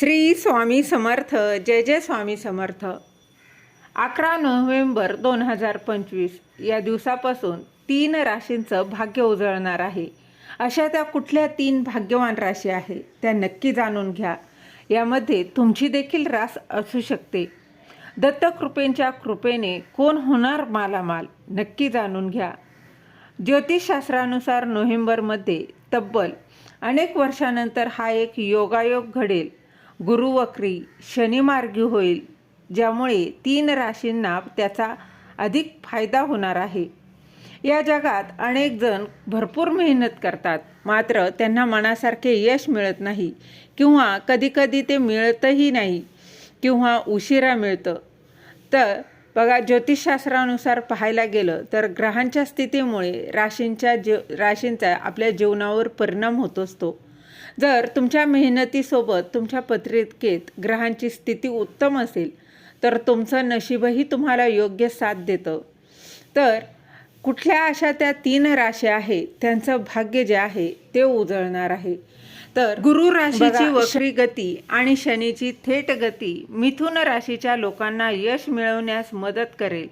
श्री स्वामी समर्थ जय जय स्वामी समर्थ. अकरा नोव्हेंबर दोन हजार पंचवीस या दिवसापासून तीन राशींचं भाग्य उजळणार आहे. अशा त्या कुठल्या तीन भाग्यवान राशी आहे त्या नक्की जाणून घ्या. यामध्ये तुमची देखील रास असू शकते. दत्तकृपेंच्या कृपेने कोण होणार मालामाल नक्की जाणून घ्या. ज्योतिषशास्त्रानुसार नोव्हेंबरमध्ये तब्बल अनेक वर्षानंतर हा एक योगायोग घडेल. गुरुवक्री शनिमार्गी होईल ज्यामुळे तीन राशींना त्याचा अधिक फायदा होणार आहे. या जगात अनेक जण भरपूर मेहनत करतात मात्र त्यांना मनासारखे यश मिळत नाही किंवा कधीकधी ते मिळतही नाही किंवा उशिरा मिळतं. तर बघा ज्योतिषशास्त्रानुसार पाहायला गेलं तर ग्रहांच्या स्थितीमुळे राशींच्या जे राशींचा आपल्या जीवनावर परिणाम होत असतो. जर तुमच्या मेहनतीसोबत तुमच्या पत्रिकेत ग्रहांची स्थिती उत्तम असेल तर तुमचं नशीबही तुम्हाला योग्य साथ देतं. तर कुठल्या अशा त्या तीन राशी आहे त्यांचं भाग्य जे आहे ते उजळणार आहे. तर गुरु राशीची वक्री गती आणि शनीची थेट गती मिथुन राशीच्या लोकांना यश मिळवण्यास मदत करेल.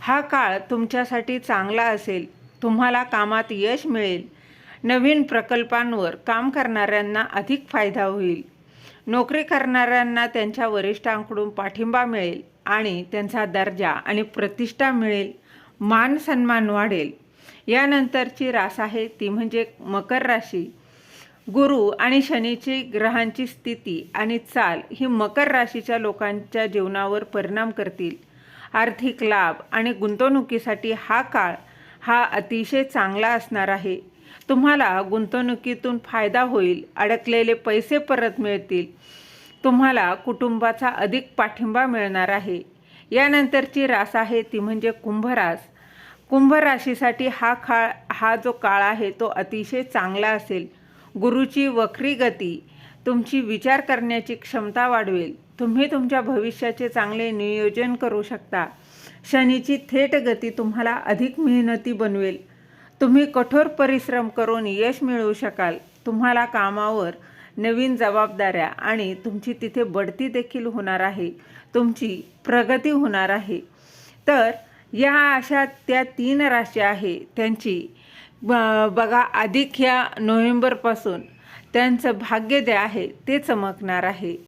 हा काळ तुमच्यासाठी चांगला असेल तुम्हाला कामात यश मिळेल. नवीन प्रकल्पांवर काम करणाऱ्यांना अधिक फायदा होईल. नोकरी करणाऱ्यांना त्यांच्या वरिष्ठांकडून पाठिंबा मिळेल आणि त्यांचा दर्जा आणि प्रतिष्ठा मिळेल. मान सन्मान वाढेल. यानंतरची रास आहे ती म्हणजे मकर राशी. गुरु आणि शनीची ग्रहांची स्थिती आणि चाल ही मकर राशीच्या लोकांच्या जीवनावर परिणाम करतील. आर्थिक लाभ आणि गुंतवणुकीसाठी हा काळ हा अतिशय चांगला असणार आहे. तुम्हाला गुंतवणुकीतून फायदा होईल अडकलेले पैसे परत मिळतील. तुम्हाला कुटुंबाचा अधिक पाठिंबा मिळणार आहे. यानंतरची रास आहे ती म्हणजे कुंभरास. कुंभ राशीसाठी हा काळ हा जो काळ आहे तो अतिशय चांगला असेल. गुरुची वक्री गती तुमची विचार करण्याची क्षमता वाढवेल. तुम्ही तुमच्या भविष्याचे चांगले नियोजन करू शकता. शनीची थेट गती तुम्हाला अधिक मेहनती बनवेल. तुम्ही कठोर परिश्रम करून यश मिळवू शकाल. तुम्हाला कामावर नवीन जबाबदाऱ्या आणि तुमची तिथे बढती देखील होणार आहे. तुमची प्रगती होणार आहे. तर या अशा त्या तीन राशी आहे. त्यांची ब- बघा अधिक ह्या नोव्हेंबरपासून त्यांचं भाग्य जे आहे ते चमकणार आहे.